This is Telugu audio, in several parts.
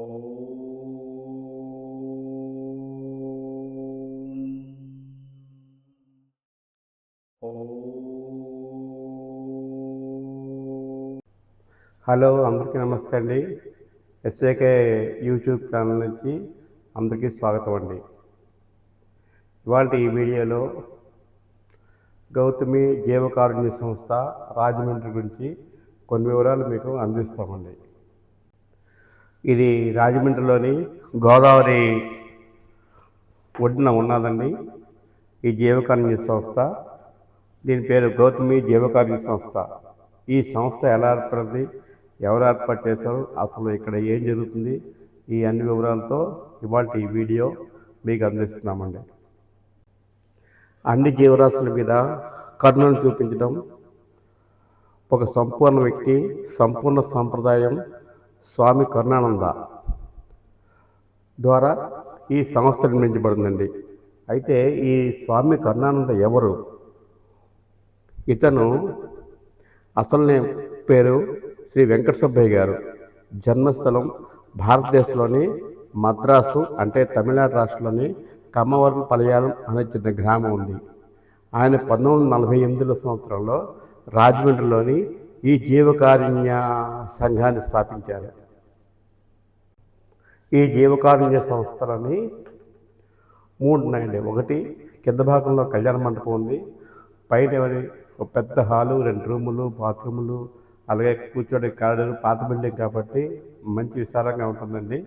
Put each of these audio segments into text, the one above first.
హలో అందరికీ నమస్తే అండి. ఎస్ఏకే యూట్యూబ్ ఛానల్ నుంచి అందరికీ స్వాగతం అండి. ఇవాళ ఈ వీడియోలో గౌతమి జీవకారుణ్య సంస్థ రాజమండ్రి గురించి కొన్ని వివరాలు మీకు అందిస్తామండి. ఇది రాజమండ్రిలోని గోదావరి ఒడ్డున ఉన్నదండి. ఈ జీవకారుణ్య సంస్థ. దీని పేరు గౌతమి జీవకారుణ్య సంస్థ. ఈ సంస్థ ఎలా ఏర్పడింది ఎవరు ఏర్పాటు చేశారు అసలు ఇక్కడ ఏం జరుగుతుంది ఈ అన్ని వివరాలతో ఇవాళ ఈ వీడియో మీకు అందిస్తున్నామండి. అన్ని జీవరాశుల మీద కరుణను చూపించడం ఒక సంపూర్ణ వ్యక్తి సంపూర్ణ సంప్రదాయం స్వామి కరుణానంద ద్వారా ఈ సంస్థ నిర్మించబడిందండి. అయితే ఈ స్వామి కరుణానంద ఎవరు? ఇతను అసలు పేరు శ్రీ వెంకట సుబ్బయ్య గారు. జన్మస్థలం భారతదేశంలోని మద్రాసు అంటే తమిళనాడు రాష్ట్రంలోని కమ్మవరం పలయాలం అనే చిన్న గ్రామం ఉంది. ఆయన పంతొమ్మిది వందల నలభై ఎనిమిదిలో సంవత్సరంలో రాజమండ్రిలోని ఈ జీవకారుణ్య సంఘాన్ని స్థాపించారు. ఈ జీవకారుణ్య సంస్థలని మూడు ఉన్నాయండి. ఒకటి కింద భాగంలో కళ్యాణ మండపం ఉంది. పైన ఎవరి? ఒక పెద్ద హాలు రెండు రూములు బాత్రూములు అలాగే కూర్చోడే కారిడార్ పాత బిల్డింగ్ కాబట్టి మంచి విశాలంగా ఉంటుందండి.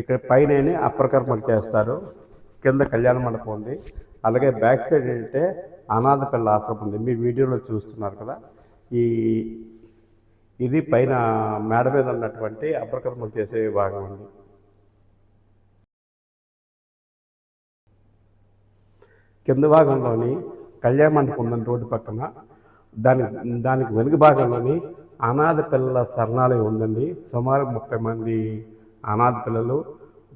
ఇక్కడ పైన అప్రకర్మలు చేస్తారు. కింద కళ్యాణ మండపం ఉంది. అలాగే బ్యాక్ సైడ్ ఏంటంటే అనాథ పిల్ల ఆశ్రమం ఉంది. మీ వీడియోలో చూస్తున్నారు కదా. ఈ ఇది పైన మేడ మీద ఉన్నటువంటి అప్రకర్మలు చేసే భాగం అండి. కింద భాగంలోని కళ్యాణ మండపం ఉందని రోడ్డు పక్కన. దాని దానికి వెనుక భాగంలోని అనాథ పిల్లల శరణాలయం ఉందండి. సుమారు ముప్పై మంది అనాథ పిల్లలు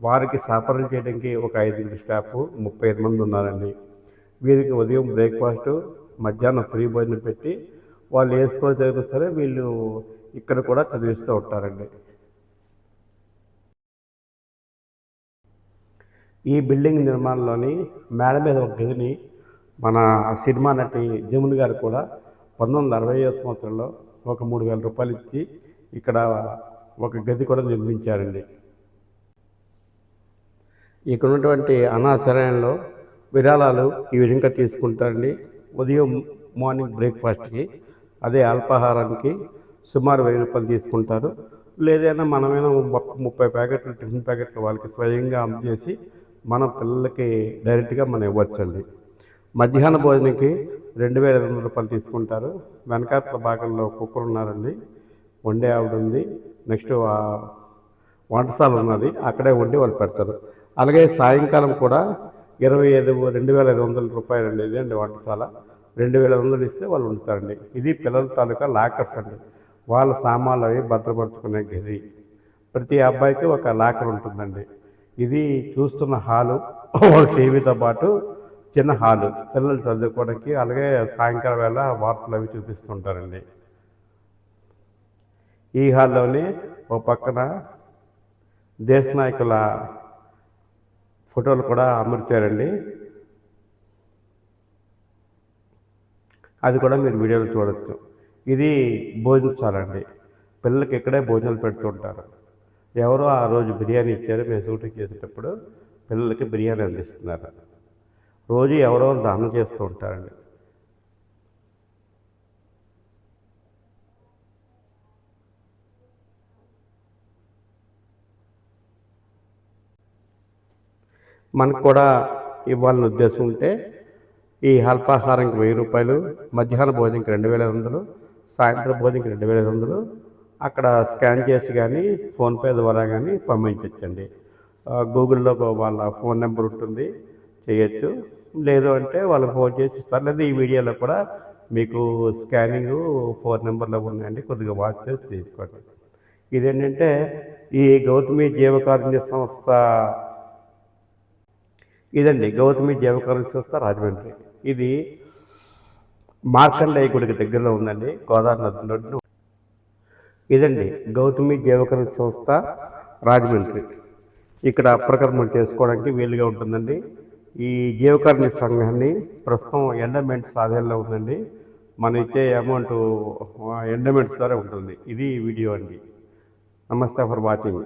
వారికి సరఫరాలు చేయడానికి ఒక ఐదుగురు స్టాఫ్ ముప్పై ఐదు మంది ఉన్నారండి. వీరికి ఉదయం బ్రేక్ఫాస్ట్ మధ్యాహ్నం ఫ్రీ భోజనం పెట్టి వాళ్ళు వేసుకొని చదివితే సరే వీళ్ళు ఇక్కడ కూడా చదివిస్తూ ఉంటారండి. ఈ బిల్డింగ్ నిర్మాణంలోని మేడ మీద ఒక గదిని మన సినిమా నటి జమున్ గారు కూడా పంతొమ్మిది వందల అరవై సంవత్సరంలో ఒక మూడు వేల రూపాయలు ఇచ్చి ఇక్కడ ఒక గది కూడా నిర్మించారండి. ఇక్కడ ఉన్నటువంటి అనాశరణలో విరాళాలు ఈ విధంగా తీసుకుంటారండి. ఉదయం మార్నింగ్ బ్రేక్ఫాస్ట్కి అదే అల్పాహారానికి సుమారు వెయ్యి రూపాయలు తీసుకుంటారు. లేదైనా మనమైనా ముప్పై ప్యాకెట్లు టిఫిన్ ప్యాకెట్లు వాళ్ళకి స్వయంగా అందజేసి మన పిల్లలకి డైరెక్ట్గా మనం ఇవ్వచ్చండి. మధ్యాహ్న భోజనంకి రెండు వేల ఐదు వందల రూపాయలు తీసుకుంటారు. వెనకాతల భాగంలో కుక్కర్ ఉన్నారండి. వండే ఆవిడ ఉంది. నెక్స్ట్ వంటశాల ఉన్నది. అక్కడే వండి వాళ్ళు పెడతారు. అలాగే సాయంకాలం కూడా ఇరవై ఐదు రెండు వేల ఐదు వందల రూపాయలు అండి ఇది అండి వంటశాల. రెండు వేల ఐదు వందలు ఇస్తే వాళ్ళు ఉంటారండి ఇది పిల్లల తాలూకా లాకర్స్ అండి. వాళ్ళ సామాన్లు అవి భద్రపరుచుకునే గది. ప్రతి అబ్బాయికి ఒక లాకర్ ఉంటుందండి. ఇది చూస్తున్న హాలు. టీవీతో పాటు చిన్న హాలు. పిల్లలు చదువుకోవడానికి అలాగే సాయంకాలం వేళ వార్తలు అవి చూపిస్తుంటారండి. ఈ హాల్లోనే ఒక పక్కన దేశ నాయకుల ఫోటోలు కూడా అమర్చారండి. అది కూడా మీరు వీడియోలో చూడవచ్చు ఇది భోజనశాల అండి. పిల్లలకి ఇక్కడే భోజనాలు పెడుతుంటారు ఎవరో ఆ రోజు బిర్యానీ ఇచ్చారు మేము షూటింగ్ చేసేటప్పుడు పిల్లలకి బిర్యానీ అందిస్తున్నారు. రోజు ఎవరో దానం చేస్తూ ఉంటారండి. మనకు కూడా ఇవ్వాలని ఉద్దేశం ఉంటే ఈ అల్పాహారంకి వెయ్యి రూపాయలు మధ్యాహ్న భోజనంకి రెండు వేల ఐదు వందలు సాయంత్రం భోజనంకి రెండు వేల ఐదు వందలు అక్కడ స్కాన్ చేసి కానీ ఫోన్పే ద్వారా కానీ పంపించవచ్చండి గూగుల్లో వాళ్ళ ఫోన్ నెంబర్ ఉంటుంది చేయొచ్చు. లేదు అంటే వాళ్ళకి ఫోన్ చేసి ఇస్తారు. లేదా ఈ వీడియోలో కూడా మీకు స్కానింగ్ ఫోన్ నెంబర్లో ఉన్నాయండి కొద్దిగా వాచ్ చేసి తీసుకోండి. ఇదేంటంటే ఈ గౌతమి జీవకారుణ్య సంస్థ ఇదండి గౌతమి జీవకారుణ్య సంస్థ రాజమండ్రి. ఇది మార్కండేయ గుడికి దగ్గరలో ఉందండి గోదావరి నది ఇదండి గౌతమి జీవకరణ సంస్థ రాజమండ్రి. ఇక్కడ అప్రకర్మం చేసుకోవడానికి వీలుగా ఉంటుందండి. ఈ జీవకర్ణి సంఘాన్ని ప్రస్తుతం ఎండమెంట్స్ ఆధారంలో ఉందండి. మనం ఇచ్చే అమౌంట్ ఎండమెంట్స్ ద్వారా ఉంటుంది. ఇది వీడియో అండి. నమస్తే ఫర్ వాచింగ్.